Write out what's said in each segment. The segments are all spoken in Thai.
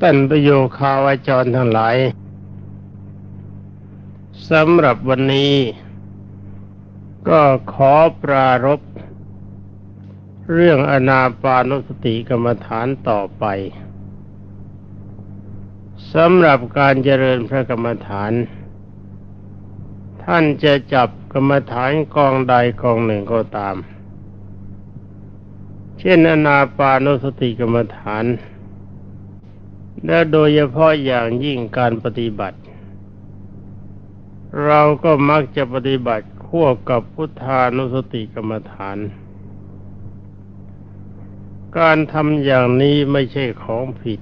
ท่านประโยคาวาจรทั้งหลายสำหรับวันนี้ ก็ขอปรารบเรื่องอนาปานุสติกรรมฐานต่อไปสำหรับการเจริญพระกรรมฐาน ท่านจะจับกรรมฐานกองใดกองหนึ่งก็ตาม เช่นอนาปานุสติกรรมฐาน และโดยเฉพาะอย่างยิ่งการปฏิบัติ เราก็มักจะปฏิบัติควบกับพุทธานุสติกรรมฐาน การทำอย่างนี้ไม่ใช่ของผิด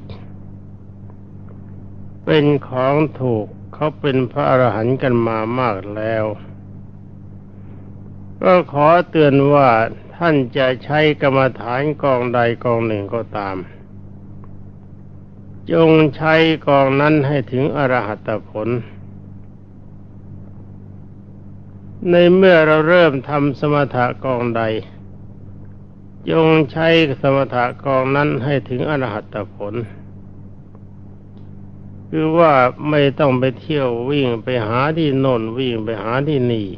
เป็นของถูกเขาเป็นพระอรหันต์กันมามากแล้ว ก็ขอเตือนว่าท่านจะใช้กรรมฐานกองใดกองหนึ่งก็ตาม จงใช้กองนั้นให้ถึงอรหัตผล ในเมื่อเราเริ่มทำสมถะกองใด จงใช้สมถะกองนั้นให้ถึงอรหัตผล คือว่าไม่ต้องไปเที่ยววิ่งไปหาที่โน่นวิ่งไปหาที่นี่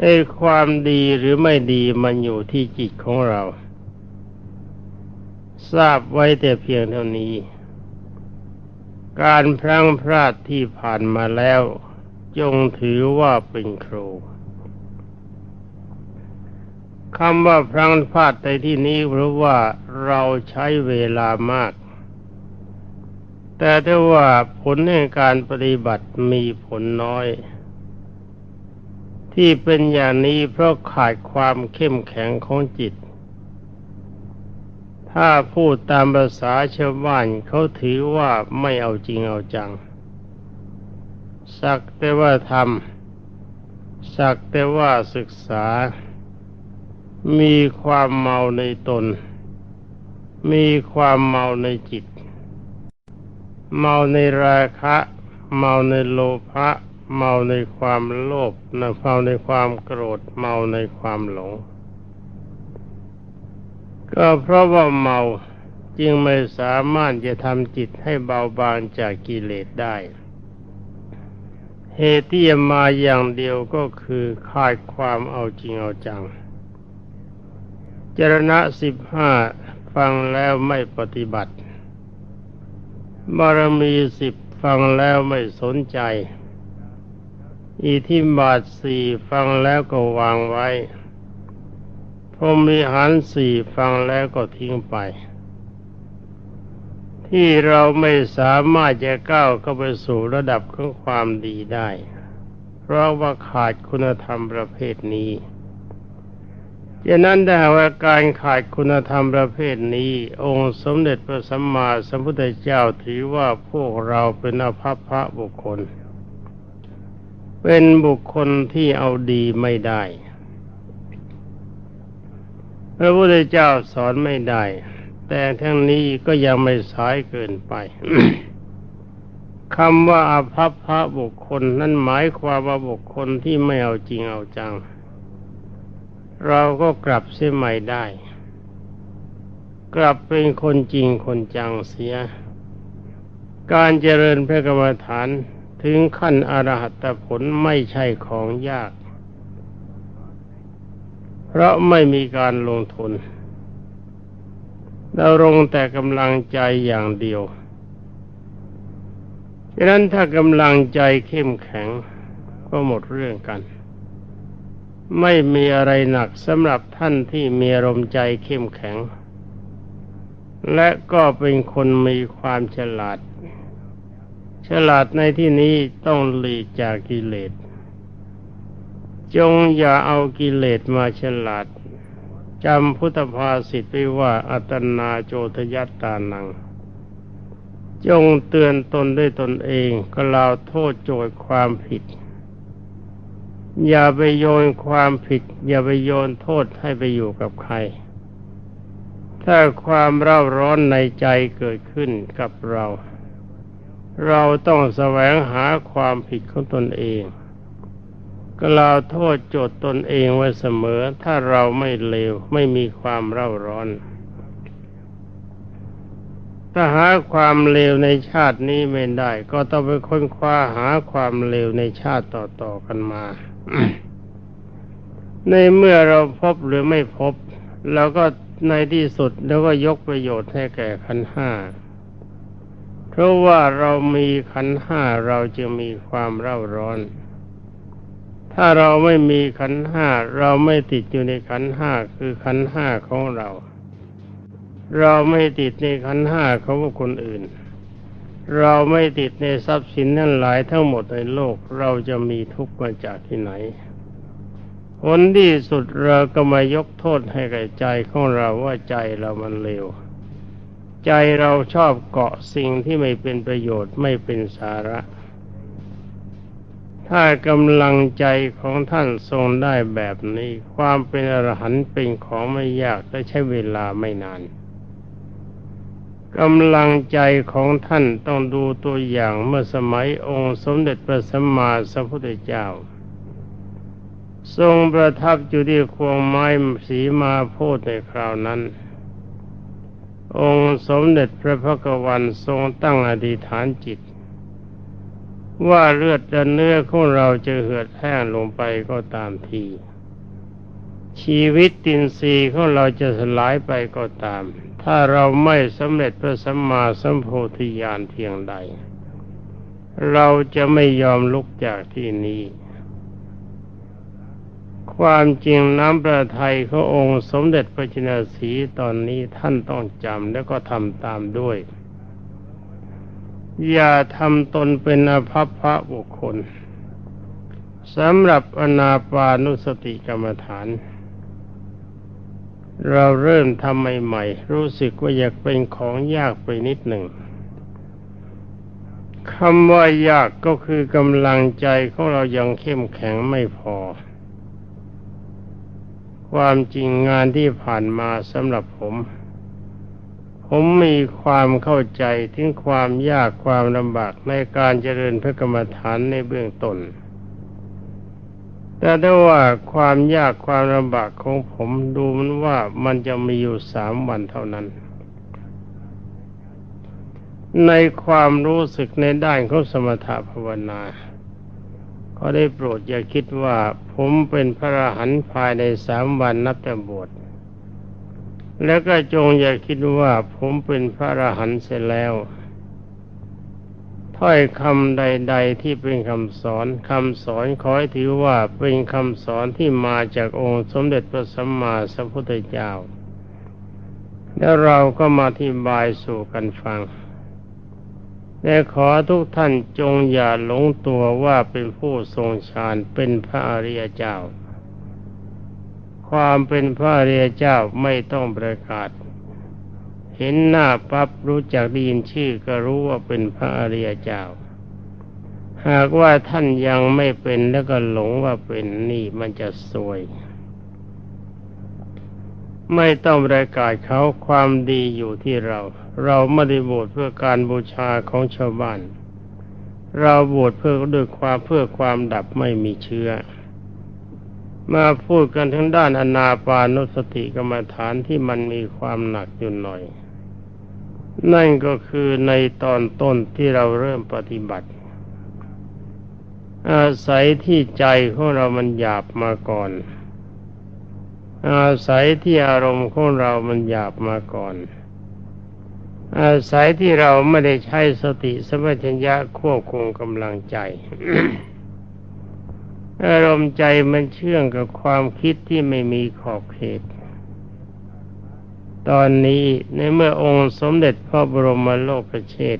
ไอ้ความดีหรือไม่ดีมันอยู่ที่จิตของเรา ทราบไว้แต่เพียงเท่านี้ การพลังพลาดที่ผ่านมาแล้ว จงถือว่าเป็นครูคำว่าพลังพลาดในที่นี้เพราะว่าเราใช้เวลามาก แต่ถ้าว่าผลในการปฏิบัติมีผลน้อย ที่เป็นอย่างนี้เพราะขาดความเข้มแข็งของจิต ถ้าพูดตามภาษาชาวบ้านเขาถือว่าไม่เอาจริงเอาจัง สักแต่ว่าทำสักแต่ว่าศึกษา มีความเมาในตน มีความเมาในจิต เมาในราคะ เมาในโลภะเมาในความโลภเมาในความโกรธ เมาในความหลง ก็เพราะว่าเมาจึงไม่สามารถจะทำจิตให้เบาบางจากกิเลสได้ เหตุที่มาอย่างเดียวก็คือขาดความเอาจริงเอาจัง จรณะสิบห้าฟังแล้วไม่ปฏิบัติ บารมีสิบฟังแล้วไม่สนใจอิทิบาทสี่ฟังแล้วก็วางไว้ พรมีหันสี่ฟังแล้วก็ทิ้งไป ที่เราไม่สามารถจะก้าวเข้าไปสู่ระดับของความดีได้ เพราะว่าขาดคุณธรรมประเภทนี้ฉะนั้นได้ว่าการขาดคุณธรรมประเภทนี้ องค์สมเด็จพระสัมมาสัมพุทธเจ้าถือว่าพวกเราเป็นอภัพพระบุคคล เป็นบุคคลที่เอาดีไม่ได้ พระพุทธเจ้าสอนไม่ได้ แต่ทั้งนี้ก็ยังไม่สายเกินไปคำว่าอาภัพพระบุคคล นั้นหมายความว่าบุคคลที่ไม่เอาจริงเอาจัง เราก็กลับเสียใหม่ได้ กลับเป็นคนจริงคนจังเสีย การเจริญพระกรรมฐานถึงขั้นอรหัตผลไม่ใช่ของยาก เพราะไม่มีการลงทุนเราลงแต่กำลังใจอย่างเดียวฉะนั้นถ้ากำลังใจเข้มแข็งก็หมดเรื่องกัน ไม่มีอะไรหนักสำหรับท่านที่มีอารมณ์ใจเข้มแข็ง และก็เป็นคนมีความฉลาด ฉลาดในที่นี้ต้องหลีกจากกิเลส จงอย่าเอากิเลสมาฉลาดจำพุทธภาษิตไว้ว่าอัตนาโจทยัตตานัง จงเตือนตนด้วยตนเองก็ลาวโทษโจทย์ความผิด อย่าไปโยนความผิด อย่าไปโยนโทษให้ไปอยู่กับใคร ถ้าความเร่าร้อนในใจเกิดขึ้นกับเรา เราต้องแสวงหาความผิดของตนเอง กล่าวโทษโจทย์ตนเองไว้เสมอ ถ้าเราไม่เลวไม่มีความเร่าร้อน ถ้าหาความเลวในชาตินี้ไม่ได้ ก็ต้องไปค้นคว้าหาความเลวในชาติต่อๆกันมา ในเมื่อเราพบหรือไม่พบเราก็ในที่สุดแล้วก็ยกประโยชน์ให้แก่ขันห้า เพราะว่าเรามีขันห้าเราจึงมีความเร่าร้อน ถ้าเราไม่มีขันห้าเราไม่ติดอยู่ในขันห้าคือขันห้าของเรา เราไม่ติดในขันห้าของคนอื่น เราไม่ติดในทรัพย์สินทั้งหลายทั้งหมดในโลกเราจะมีทุกข์มาจากที่ไหนผลที่สุดเราก็มายกโทษให้แก่ใจของเราว่าใจเรามันเลวใจเราชอบเกาะสิ่งที่ไม่เป็นประโยชน์ไม่เป็นสาระ ถ้ากำลังใจของท่านทรงได้แบบนี้ ความเป็นอรหันต์เป็นของไม่ยากและใช้เวลาไม่นานกำลังใจของท่านต้องดูตัวอย่างเมื่อสมัยองค์สมเด็จพระสัมมาสัมพุทธเจ้า ทรงประทับอยู่ที่ควงไม้สีมาโพธในคราวนั้น องค์สมเด็จพระพักวันทรงตั้งอธิษฐานจิต ว่าเลือดและเนื้อของเราจะเหือดแห้งลงไปก็ตามที ชีวิตตินทรีย์ของเราจะสลายไปก็ตาม ถ้าเราไม่สำเร็จพระสัมมาสัมโพธิญาณเพียงใด เราจะไม่ยอมลุกจากที่นี้ ความจริงน้ำประทัยขององค์สมเด็จพระจินสีตอนนี้ท่านต้องจำแล้วก็ทำตามด้วย อย่าทำตนเป็นอภัพพระบุคคลสำหรับอนาปานุสติกรรมฐาน เราเริ่มทำใหม่ๆ รู้สึกว่าอยากเป็นของยากไปนิดหนึ่งคำว่ายากก็คือกำลังใจของเรายังเข้มแข็งไม่พอ ความจริงงานที่ผ่านมาสำหรับผม ผมมีความเข้าใจถึงความยากความลำบากในการเจริญพระกรรมฐานในเบื้องต้น แต่ถ้าว่าความยากความลำบากของผมดูมันว่ามันจะมีอยู่สามวันเท่านั้น ในความรู้สึกในด้านของสมถภาวนาก็ได้โปรดอย่าคิดว่าผมเป็นพระอรหันต์ภายในสามวันนับแต่บวช แล้วก็จงอย่าคิดว่าผมเป็นพระอรหันต์เสร็จแล้ว ถ้อยคำใด ๆ ที่เป็นคำสอนคำสอนขอให้ถือว่าเป็นคำสอนที่มาจากองค์สมเด็จพระสัมมาสัมพุทธเจ้า แล้วเราก็มาที่บายสู่กันฟังแต่ขอทุกท่านจงอย่าหลงตัวว่าเป็นผู้ทรงฌานเป็นพระอริยเจ้า ความเป็นพระอริยเจ้าไม่ต้องประกาศ เห็นหน้าปั๊บรู้จักได้ยินชื่อก็รู้ว่าเป็นพระอริยเจ้า หากว่าท่านยังไม่เป็นแล้วก็หลงว่าเป็นนี่มันจะสวย ไม่ต้องประกาศเขาความดีอยู่ที่เรา เราไม่ได้บวชเพื่อการบูชาของชาวบ้าน เราบวชเพื่อด้วยความเพื่อความดับไม่มีเชื้อ มาพูดกันทั้งด้านอนาปานุสติกรรมฐานที่มันมีความหนักอยู่หน่อย นั่นก็คือในตอนต้นที่เราเริ่มปฏิบัติ อาศัยที่ใจของเรามันหยาบมาก่อน อาศัยที่อารมณ์ของเรามันหยาบมาก่อน อาศัยที่เราไม่ได้ใช้สติสมัชัญญะควบคุมกำลังใจ อารมณ์ใจมันเชื่องกับความคิดที่ไม่มีขอบเขต ตอนนี้ในเมื่อองค์สมเด็จพระบรมโลกเชษ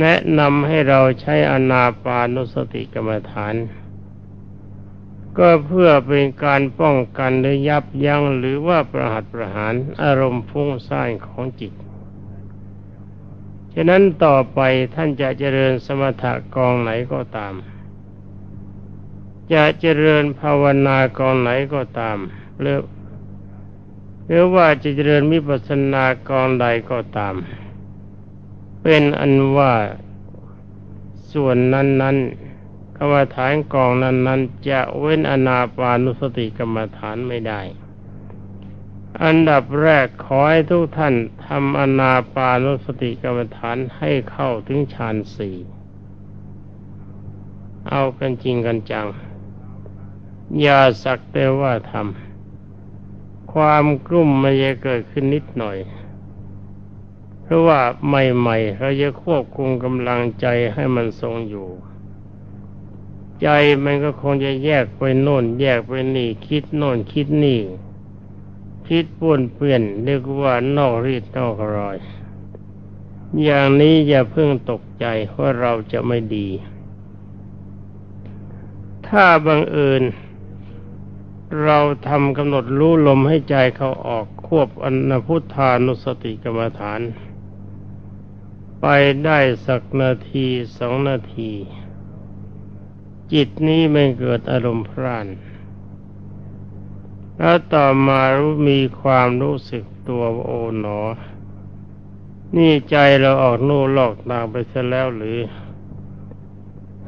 แนะนำให้เราใช้อนาปานุสติกรรมฐาน ก็เพื่อเป็นการป้องกันหรือยับยั้งหรือว่าประหัตประหารอารมณ์ฟุ้งซ่านของจิตฉะนั้นต่อไปท่านจะเจริญสมถะกองไหนก็ตาม จะเจริญภาวนากองไหนก็ตามหรือหรือว่าจะเจริญมิปัสสนากองใดก็ตาม เป็นอันว่าส่วนนั้นๆกรรมฐานกองนั้นๆ จะเว้นอนาปานุสติกรรมฐานไม่ได้ อันดับแรกขอให้ทุกท่านทำอนาปานุสติกรรมฐานให้เข้าถึงฌานสี่เอากันจริงกันจัง อย่าสักแต่ว่าทำความกลุ่มมันจะเกิดขึ้นนิดหน่อย เพราะว่าใหม่ๆเราจะควบคุมกำลังใจให้มันทรงอยู่ ใจมันก็คงจะแยกไปโน่น แยกไปนี่ คิดโน่นคิดนี่ คิดป่วนเปลี่ยนเรียกว่านอกรีดนอกรอย อย่างนี้อย่าเพิ่งตกใจว่าเราจะไม่ดีถ้าบังเอิญ เราทำกำหนดรู้ลมให้ใจเขาออกควบอนพุทธานุสติกรรมฐาน ไปได้สักนาทีสองนาที จิตนี้ไม่เกิดอารมณ์พร่าน แล้วต่อมารู้มีความรู้สึกตัวโอ๋หนอ นี่ใจเราออกนู่นลอกตางไปซะแล้วหรือ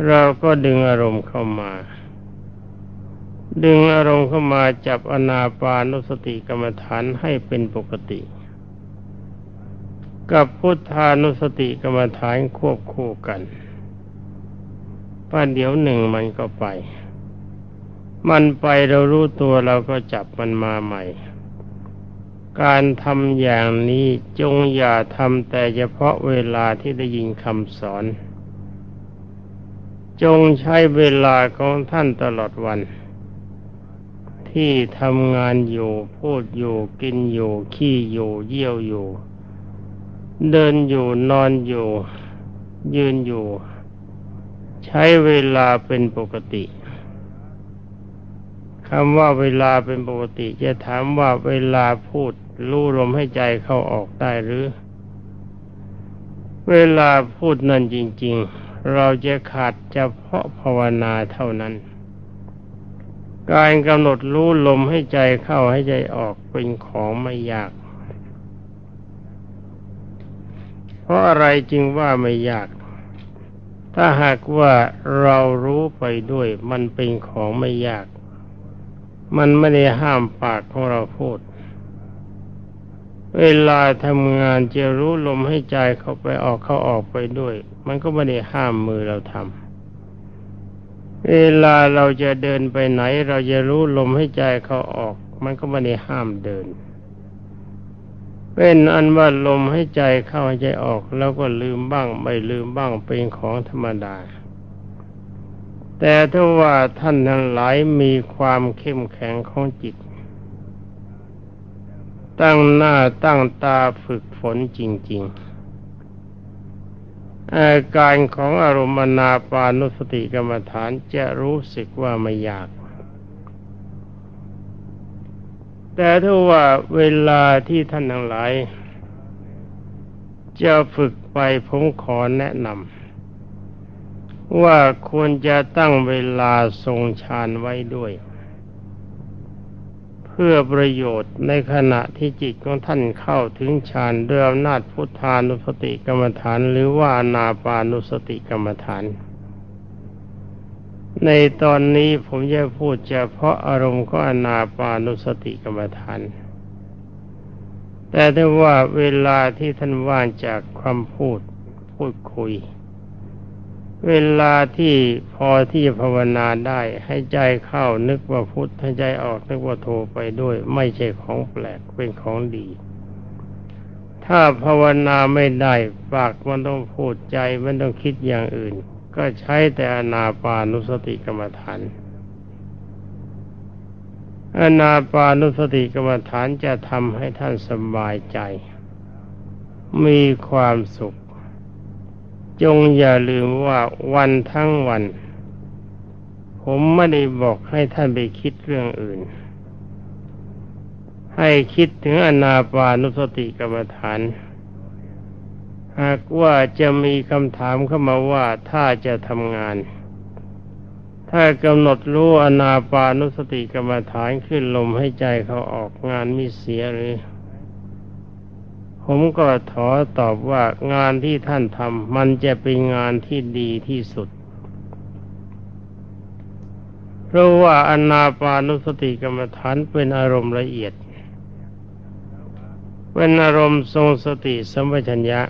เราก็ดึงอารมณ์เข้ามา ดึงอารมณ์เข้ามาจับอนาปานุสติกรรมฐานให้เป็นปกติ กับพุทธานุสติกรรมฐานควบคู่กันป้าเดี๋ยวหนึ่งมันก็ไป มันไปเรารู้ตัวเราก็จับมันมาใหม่ การทำอย่างนี้จงอย่าทำแต่เฉพาะเวลาที่ได้ยินคำสอน จงใช้เวลาของท่านตลอดวัน ที่ทำงานอยู่พูดอยู่กินอยู่ขี้อยู่เยี่ยวอยู่ เดินอยู่นอนอยู่ ยืนอยู่ ใช้เวลาเป็นปกติคำว่าเวลาเป็นปกติ จะถามว่าเวลาพูดรู้ลมให้ใจเข้าออกได้หรือ เวลาพูดนั่นจริง ๆ เราจะขาดเฉพาะภาวนาเท่านั้น การกำหนดรู้ลมให้ใจเข้าให้ใจออกเป็นของไม่ยาก เพราะอะไรจึงว่าไม่ยาก ถ้าหากว่าเรารู้ไปด้วย มันเป็นของไม่ยาก มันไม่ได้ห้ามปากของเราพูด เวลาทำงานจะรู้ลมให้ใจเข้าไปออกเข้าออกไปด้วย มันก็ไม่ได้ห้ามมือเราทำ เวลาเราจะเดินไปไหน เราจะรู้ลมให้ใจเขาออก มันก็ไม่ได้ห้ามเดิน เป็นอันว่าลมให้ใจเข้าใใจออก แล้วก็ลืมบ้าง ไม่ลืมบ้างเป็นของธรรมดา แต่ถ้าว่าท่านทั้งหลายมีความเข้มแข็งของจิต ตั้งหน้าตั้งตาฝึกฝนจริง ๆ อาการของอารมณ์นาปานุสติกรรมฐานจะรู้สึกว่าไม่ยาก แต่ถ้าว่าเวลาที่ท่านทั้งหลาย จะฝึกไปผมขอแนะนำว่าควรจะตั้งเวลาทรงฌานไว้ด้วย พื่อประโยชน์ในขณะที่จิตของท่านเข้าถึงฌานด้วยอำนาจพุทธานุสติกรรมฐาน หรือว่านาปานุสติกรรมฐาน ในตอนนี้ผมจะพูดเฉพาะอารมณ์ของอนาปานุสติกรรมฐาน แต่ถ้ว่าเวลาที่ท่านว่างจากความพูดพูดคุย เวลาที่พอที่ภาวนาได้ ให้ใจเข้านึกว่าพุทธให้ใจออกนึกว่าโทไปด้วย ไม่ใช่ของแปลกเป็นของดี ถ้าภาวนาไม่ได้ปากมันต้องพูดใจมันต้องคิดอย่างอื่น ก็ใช้แต่อนาปานุสติกรรมฐานอนาปานุสติกรรมฐานจะทำให้ท่านสบายใจ มีความสุข จงอย่าลืมว่าวันทั้งวัน ผมไม่ได้บอกให้ท่านไปคิดเรื่องอื่น ให้คิดถึงอนาปานุสติกรรมฐาน หากว่าจะมีคำถามเข้ามาว่าถ้าจะทำงาน ถ้ากำหนดรู้อนาปานุสติกรรมฐานขึ้นลมให้ใจเขาออกงานมีเสียหรือ ผมก็ขอตอบว่างานที่ท่านทำมันจะเป็นงานที่ดีที่สุด เพราะว่าอนาปานุสติกรรมฐานเป็นอารมณ์ละเอียด เป็นอารมณ์ทรงสติสัมปชัญญะ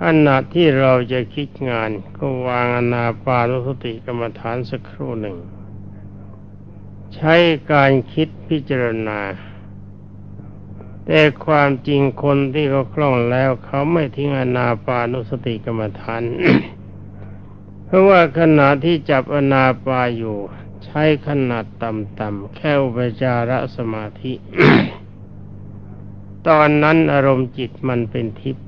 ขณะที่เราจะคิดงานก็วางอนาปานุสติกรรมฐานสักครู่หนึ่ง ใช้การคิดพิจารณา แต่ความจริงคนที่เขาคล่องแล้วเขาไม่ทิ้งอนาปานุสติกรรมฐาน เพราะว่าขณะที่จับอนาปาอยู่ ใช้ขนาดต่ำๆแค่อุปจารสมาธิ ตอนนั้นอารมณ์จิตมันเป็นทิพย์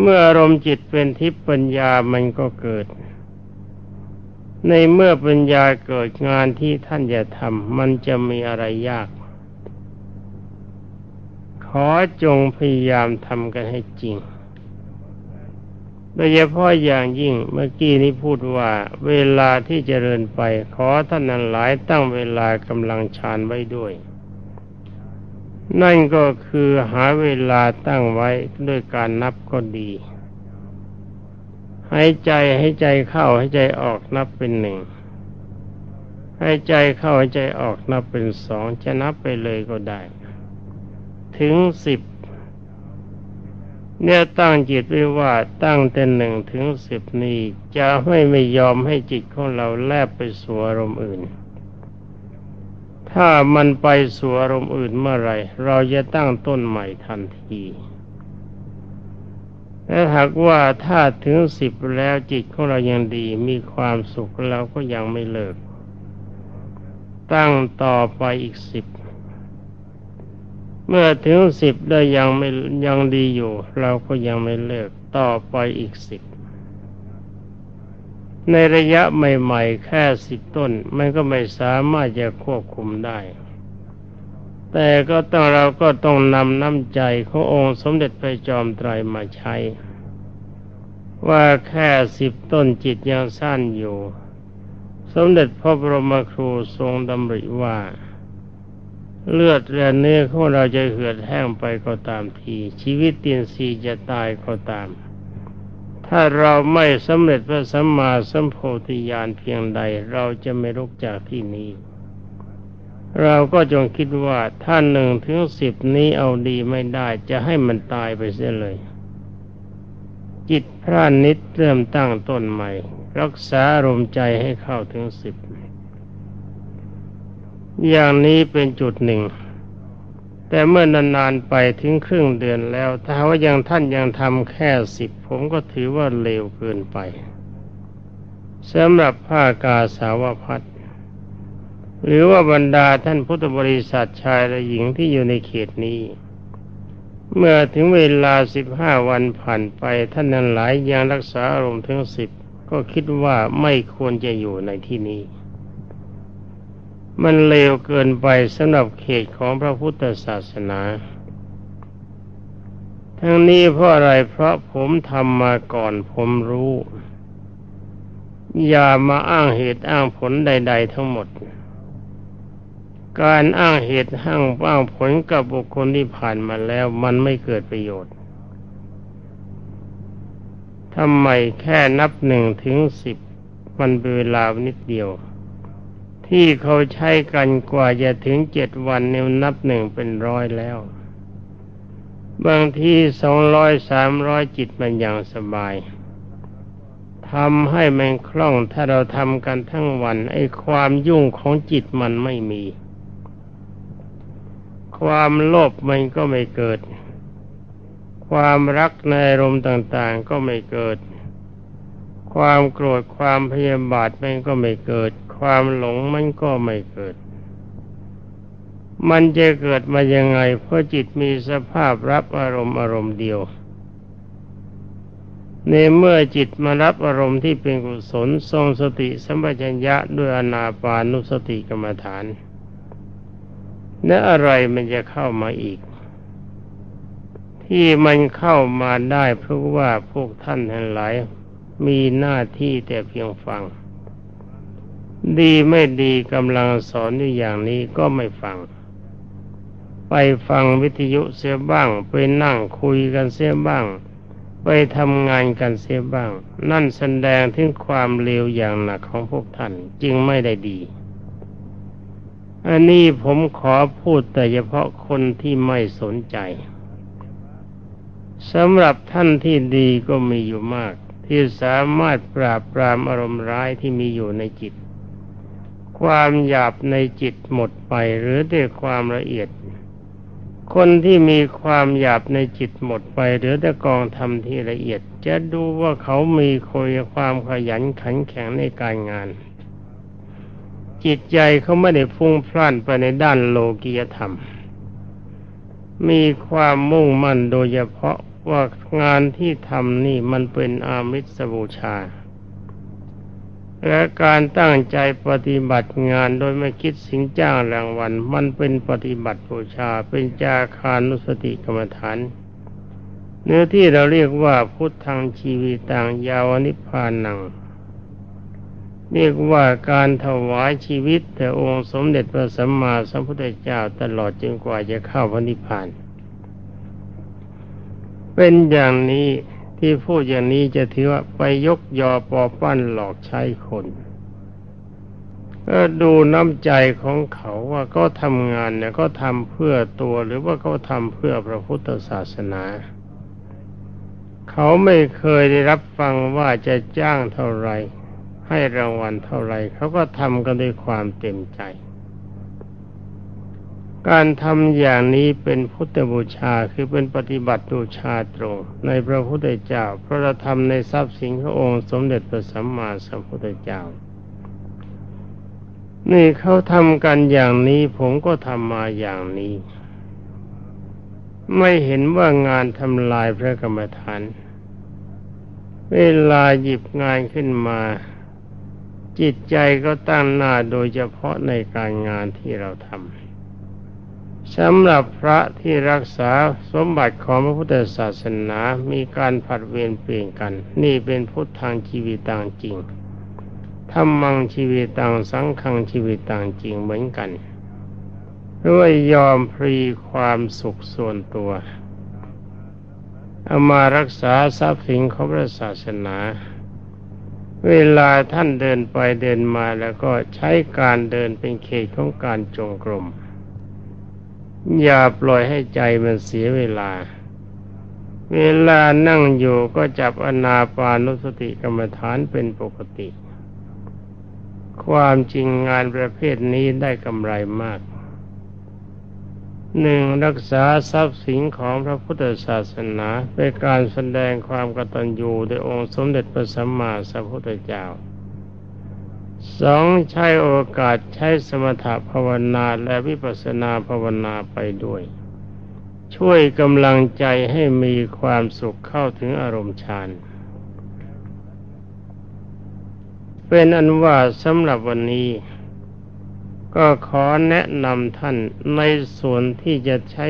เมื่ออารมณ์จิตเป็นทิพย์ปัญญามันก็เกิด ในเมื่อปัญญาเกิดงานที่ท่านจะทำมันจะมีอะไรยาก ขอจงพยายามทำกันให้จริง โดยเฉพาะอย่างยิ่งเมื่อกี้นี้พูดว่า เวลาที่เจริญไป ขอท่านนั้นหลายตั้งเวลากำลังฌานไว้ด้วย นั่นก็คือหาเวลาตั้งไว้ด้วยการนับก็ดีหายใจให้ใจเข้าให้ใจออกนับเป็นหนึ่งให้ใจเข้าให้ใจออกนับเป็นสองจะนับไปเลยก็ได้ ถึงสิบเนี่ยตั้งจิตไว้ว่าตั้งแต่หนึ่งถึงสิบนี้จะไม่ไม่ยอมให้จิตของเราแลบไปสู่อารมณ์อื่น ถ้ามันไปสู่อารมณ์อื่นเมื่อไรเราจะตั้งต้นใหม่ทันทีและหากว่าถ้าถึงสิบแล้วจิตของเรายังดีมีความสุขเราก็ยังไม่เลิก ตั้งต่อไปอีกสิบ เมื่อถึงสิบได้ยังไม่ยังดีอยู่ เราก็ยังไม่เลิกต่อไปอีกสิบในระยะใหม่ๆ แค่สิบต้น มันก็ไม่สามารถจะควบคุมได้ แต่ก็ต้องเราก็ต้องนำน้ำใจขององค์สมเด็จพระจอมไตรมาใช้ ว่าแค่สิบต้นจิตยังสั้นอยู่ สมเด็จพระบรมครูทรงดำริว่า เลือดและเนื้อของเราจะเหือดแห้งไปก็ตามที ชีวิตเตียนซีจะตายก็ตาม ถ้าเราไม่สำเร็จพระสัมมาสัมโพธิญาณเพียงใด เราจะไม่ลุกจากที่นี้ เราก็จงคิดว่าถ้านหนึ่งถึงสิบนี้เอาดีไม่ได้จะให้มันตายไปเสียเลย จิตพระนิดเริ่มตั้งต้นใหม่ รักษาอารมณ์ใจให้เข้าถึงสิบ อย่างนี้เป็นจุดหนึ่ง แต่เมื่อนานๆไปถึงครึ่งเดือนแล้ว ถ้าว่ายังท่านยังทำแค่สิบผมก็ถือว่าเร็วเกินไปสำหรับผ้ากาสาวพัดหรือว่าบรรดาท่านพุทธบริษัทชายและหญิงที่อยู่ในเขตนี้ เมื่อถึงเวลาสิบห้าวันผ่านไปท่านนั้นหลายยังรักษาอารมณ์ถึงสิบก็คิดว่าไม่ควรจะอยู่ในที่นี้ มันเลวเกินไปสำหรับเขตของพระพุทธศาสนา ทั้งนี้เพราะอะไรเพราะผมทำมาก่อนผมรู้ อย่ามาอ้างเหตุอ้างผลใด ๆ ทั้งหมด การอ้างเหตุอ้างอ้างผลกับบุคคลที่ผ่านมาแล้วมันไม่เกิดประโยชน์ทำไมแค่นับหนึ่งถึงสิบมันเป็นเวลานิดเดียว ที่เขาใช้กันกว่าจะถึงเจ็ดวันเนี่ยนับหนึ่งเป็นร้อยแล้ว บางทีสองร้อยสามร้อยจิตมันอย่างสบายทำให้มันคล่องถ้าเราทำกันทั้งวัน ไอ้ความยุ่งของจิตมันไม่มี ความโลภมันก็ไม่เกิด ความรักในอารมณ์ต่าง ๆ ก็ไม่เกิด ความโกรธความพยาบาทมันก็ไม่เกิด ความหลงมันก็ไม่เกิด มันจะเกิดมายังไง เพราะจิตมีสภาพรับอารมณ์อารมณ์เดียว ในเมื่อจิตมารับอารมณ์ที่เป็นกุศลทรงสติสัมปชัญญะด้วยอนาปานุสติกรรมฐาน และอะไรมันจะเข้ามาอีกที่มันเข้ามาได้เพราะว่าพวกท่านทั้งหลาย มีหน้าที่แต่เพียงฟัง ดีไม่ดีกำลังสอนอยู่อย่างนี้ก็ไม่ฟัง ไปฟังวิทยุเสียบ้าง ไปนั่งคุยกันเสียบ้าง ไปทำงานกันเสียบ้าง นั่นแสดงถึงความเลวอย่างหนักของพวกท่านจึงไม่ได้ดีอันนี้ผมขอพูดแต่เฉพาะคนที่ไม่สนใจสำหรับท่านที่ดีก็มีอยู่มาก ที่สามารถปราบปรามอารมณ์ร้ายที่มีอยู่ในจิต ความหยาบในจิตหมดไปหรือด้วยความละเอียด คนที่มีความหยาบในจิตหมดไป หรือแต่กองทำที่ละเอียด จะดูว่าเขามีคอยความขยันขันแข็งในการงาน จิตใจเขาไม่ได้ฟุ้งพล่านไปในด้านโลกียธรรมมีความมุ่งมั่นโดยเฉพาะ ว่างานที่ทำนี่มันเป็นอามิสบูชา และการตั้งใจปฏิบัติงานโดยไม่คิดสิงจ้างรางวัล มันเป็นปฏิบัติบูชา เป็นจาคานุสติกรรมฐาน เนื้อที่เราเรียกว่าพุทธังชีวิตังยาวนิพพานังเรียกว่าการถวายชีวิตแต่องค์สมเด็จพระสัมมาสัมพุทธเจ้าตลอดจนกว่าจะเข้าพระนิพพาน เป็นอย่างนี้ที่พูดอย่างนี้จะถือว่าไปยกยอปอปั้นหลอกใช้คนก็ดูน้ำใจของเขาว่าก็ทำงานเนี่ยก็ทำเพื่อตัวหรือว่าเขาทำเพื่อพระพุทธศาสนา เขาไม่เคยได้รับฟังว่าจะจ้างเท่าไรให้รางวัลเท่าไรเขาก็ทำกันด้วยความเต็มใจ การทำอย่างนี้เป็นพุทธบูชาคือเป็นปฏิบัติบูชาตรง ในพระพุทธเจ้าพระธรรมในทรัพย์สินขององค์สมเด็จพระสัมมาสัมพุทธเจ้า นี่เขาทำกันอย่างนี้ผมก็ทำมาอย่างนี้ ไม่เห็นว่างานทำลายพระกรรมฐานเวลาหยิบงานขึ้นมา จิตใจก็ตั้งหน้าโดยเฉพาะในการงานที่เราทำ สำหรับพระที่รักษาสมบัติของพระพุทธศาสนา มีการผัดเวรเปลี่ยนกัน นี่เป็นพุทธทางชีวิตต่างจริงธรรมังชีวิตต่างสังขังชีวิตต่างจริงเหมือนกันด้วยยอมพรีความสุขส่วนตัวเอามารักษาทรัพย์สินของพระศาสนา เวลาท่านเดินไปเดินมาแล้วก็ใช้การเดินเป็นเขตของการจงกรม อย่าปล่อยให้ใจมันเสียเวลา เวลานั่งอยู่ก็จับอนาปานุสติกรรมฐานเป็นปกติ ความจริงงานประเภทนี้ได้กำไรมากหนึ่งรักษาทรัพย์สินของพระพุทธศาสนาเป็นการแสดงความกตัญญูโดยองค์สมเด็จพระสัมมาสัมพุทธเจ้า สองใช้โอกาสใช้สมถภาวนาและวิปัสสนาภาวนาไปด้วย ช่วยกำลังใจให้มีความสุขเข้าถึงอารมณ์ฌานเป็นอันว่าสำหรับวันนี้ ก็ขอแนะนำท่านในส่วนที่จะใช้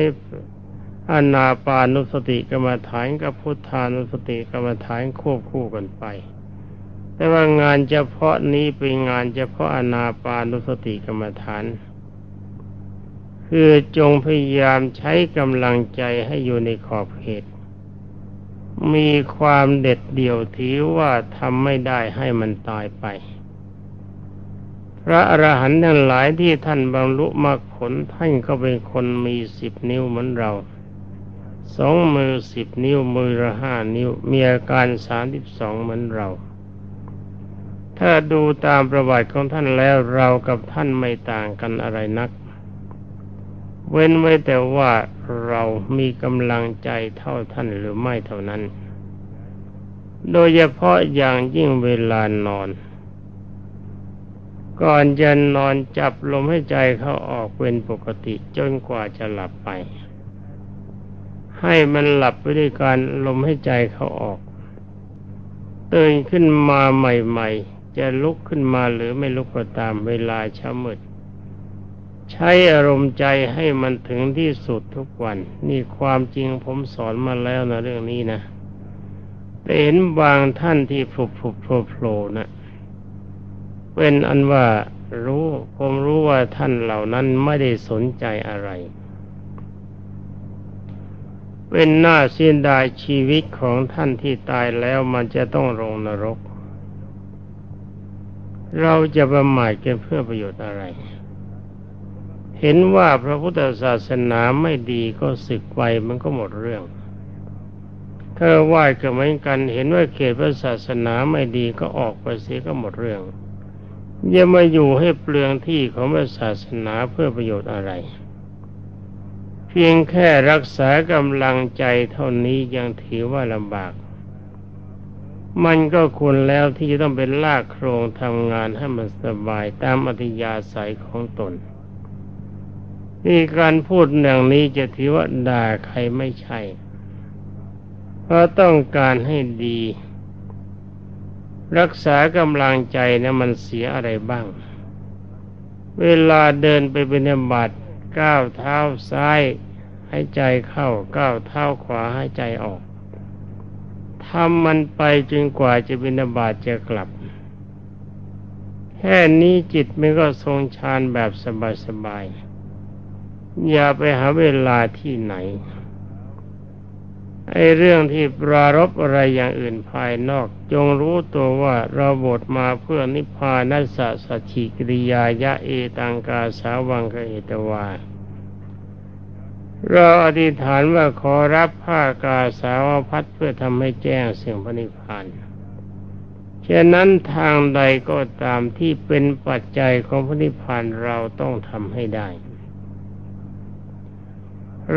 อนาปานุสติกรรมฐานกับพุทธานุสติกรรมฐานควบคู่กันไป แต่ว่างานเฉพาะนี้เป็นงานเฉพาะอนาปานุสติกรรมฐาน คือจงพยายามใช้กำลังใจให้อยู่ในขอบเขต มีความเด็ดเดี่ยวถือว่าทำไม่ได้ให้มันตายไป พระอรหันต์ทั้งหลายที่ท่านบรรลุมรรคผลท่านก็เป็นคนมีสิบนิ้วเหมือนเราสองมือสิบนิ้วมือละห้านิ้ว มีอาการสามสิบสองเหมือนเรา ถ้าดูตามประวัติของท่านแล้วเรากับท่านไม่ต่างกันอะไรนัก เว้นไว้แต่ว่าเรามีกำลังใจเท่าท่านหรือไม่เท่านั้น โดยเฉพาะอย่างยิ่งเวลานอน ก่อนจะนอนจับลมให้ใจเขาออกเป็นปกติจนกว่าจะหลับไป ให้มันหลับไปด้วยการลมให้ใจเขาออกตื่นขึ้นมาใหม่ จะลุกขึ้นมาหรือไม่ลุกก็ตามเวลาเช้ามืดใช้อารมณ์ใจให้มันถึงที่สุดทุกวัน นี่ความจริงผมสอนมาแล้วนะเรื่องนี้นะแต่เห็นบางท่านที่ผุบผุบโผล่โผล่นะเป็นอันว่ารู้ผมรู้ว่าท่านเหล่านั้นไม่ได้สนใจอะไร เป็นหน้าเสียดายชีวิตของท่านที่ตายแล้วมันจะต้องลงนรก เราจะประมาทกันเพื่อประโยชน์อะไร เห็นว่าพระพุทธศาสนาไม่ดีก็สึกไปมันก็หมดเรื่องถ้าไหว้ก็เหมือนกัน เห็นว่าเขตพระศาสนาไม่ดีก็ออกไปเสียก็หมดเรื่องอย่ามาอยู่ให้เปลืองที่ของพระศาสนาเพื่อประโยชน์อะไร เพียงแค่รักษากำลังใจเท่านี้ยังถือว่าลำบาก มันก็ควรแล้วที่จะต้องเป็นลากโครงทำงานให้มันสบายตามอัธยาศัยของตน นี่การพูดอย่างนี้จะถือว่าด่าใครไม่ใช่ เพราะต้องการให้ดี รักษากำลังใจนะมันเสียอะไรบ้าง เวลาเดินไปเป็นบัตรก้าวเท้าซ้าย ให้ใจเข้าก้าวเท้าขวาให้ใจออก ทำมันไปจนกว่าจะบินาบาตจะกลับ แค่นี้จิตมันก็ทรงฌานแบบสบายๆ อย่าไปหาเวลาที่ไหน ไอ้เรื่องที่ปรารบอะไรอย่างอื่นภายนอก จงรู้ตัวว่าเราบทมาเพื่อนิพพานัสสะสัจฉิกิริยายะเอตังกาสาวังกเอตวา เราอธิษฐานว่าขอรับผ้ากาสาวพัดเพื่อทำให้แจ้งเสียงพระนิพพานฉะนั้นทางใดก็ตามที่เป็นปัจจัยของพระนิพพานเราต้องทำให้ได้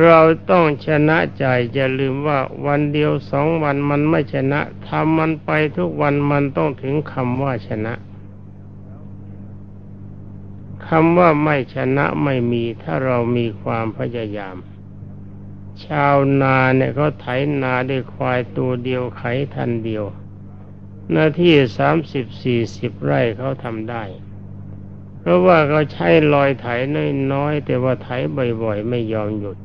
เราต้องชนะใจอย่าลืมว่าวันเดียวสองวันมันไม่ชนะทำมันไปทุกวันมันต้องถึงคำว่าชนะคำว่าไม่ชนะไม่มีถ้าเรามีความพยายาม ชาวนาเนี่ยเขาไถนาด้วยควายตัวเดียวไขทันเดียว หน้าที่สามสิบสี่สิบไร่เขาทำได้ เพราะว่าเขาใช้ลอยไถน้อยๆแต่ว่าไถบ่อยๆ ไม่ยอมหยุด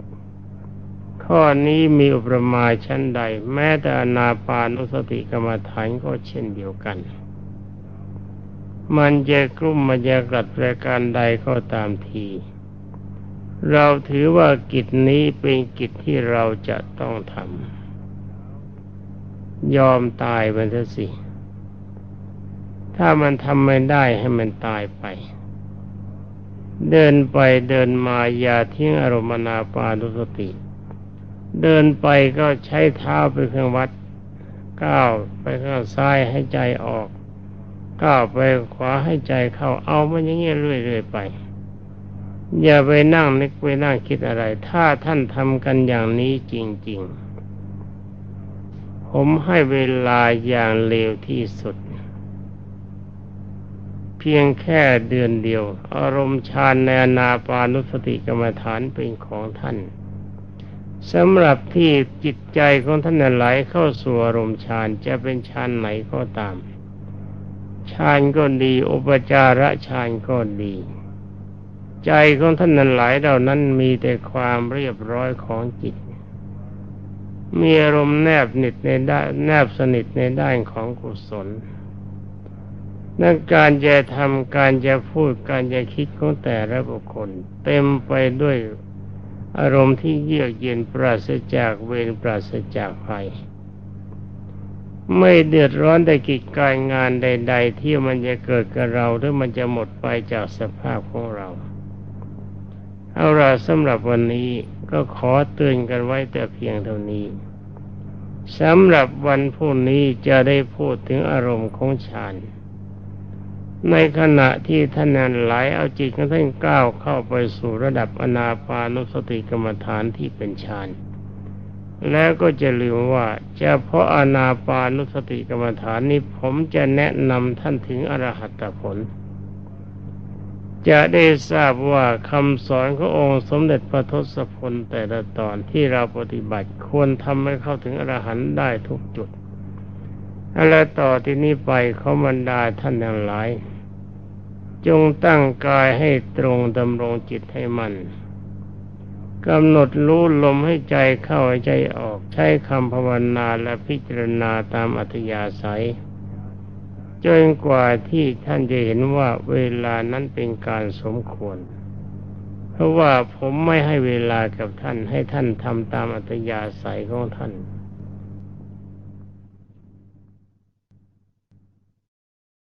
ข้อนี้มีอุปมาชั้นใด แม้แต่นาปานุสติกรรมฐานก็เช่นเดียวกัน มันจะกลุ่มมันจะกลัดประการใดก็ตามที เราถือว่ากิจนี้เป็นกิจที่เราจะต้องทำยอมตายมันสิ ถ้ามันทำไม่ได้ให้มันตายไป เดินไปเดินมาอย่าทิ้งอารมณ์นาปานุสติ เดินไปก็ใช้เท้าเป็นเครื่องวัดก้าวไปข้างซ้ายให้ใจออกก้าวไปขวาให้ใจเข้าเอามันอย่างเงี้ยเรื่อยๆไป อย่าไปนั่งนึกไปนั่งคิดอะไร ถ้าท่านทำกันอย่างนี้จริง ๆ ผมให้เวลาอย่างเร็วที่สุด เพียงแค่เดือนเดียว อารมณ์ฌานในอนาปานุสติกรรมฐานเป็นของท่านสำหรับที่จิตใจของท่านไหลเข้าสู่อารมณ์ฌานจะเป็นฌานไหนก็ตามฌานก็ดี อุปจาระฌานก็ดี ใจของท่านนั้นหลายเหล่านั้นมีแต่ความเรียบร้อยของจิต มีอารมณ์แนบนิดในด้านแนบสนิทในด้านของกุศลนั่นการจะทำการจะพูดการจะคิดของแต่ละบุคคล เต็มไปด้วยอารมณ์ที่เยือกเย็นปราศจากเวรปราศจากภัย ไม่เดือดร้อนใดกิจการงานใด ๆ ที่มันจะเกิดกับเราหรือมันจะหมดไปจากสภาพของเรา เอาละสำหรับวันนี้ก็ขอเตือนกันไว้แต่เพียงเท่านี้สำหรับวันพรุ่งนี้จะได้พูดถึงอารมณ์ของฌานในขณะที่ท่านนั้นไหลเอาจิตของท่านก้าวเข้าไปสู่ระดับอนาปานุสติกรรมฐานที่เป็นฌานแล้วก็จะลืมว่าเฉพาะอนาปานุสติกรรมฐานนี้ผมจะแนะนำท่านถึงอรหัตผล จะได้ทราบว่าคำสอนขององค์สมเด็จพระทศพลแต่ละตอนที่เราปฏิบัติควรทำให้เข้าถึงอรหันต์ได้ทุกจุด และต่อที่นี้ไปเขาบรรดาท่านทั้งหลาย จงตั้งกายให้ตรงดำรงจิตให้มัน่นกำหนดรู้ลมให้ใจเข้าใจออกใช้คำภาวนาและพิจารณาตามอัธยาศัย จนกว่าที่ท่านจะเห็นว่าเวลานั้นเป็นการสมควร เพราะว่าผมไม่ให้เวลากับท่านให้ท่านทำตามอัตยาศัยของท่าน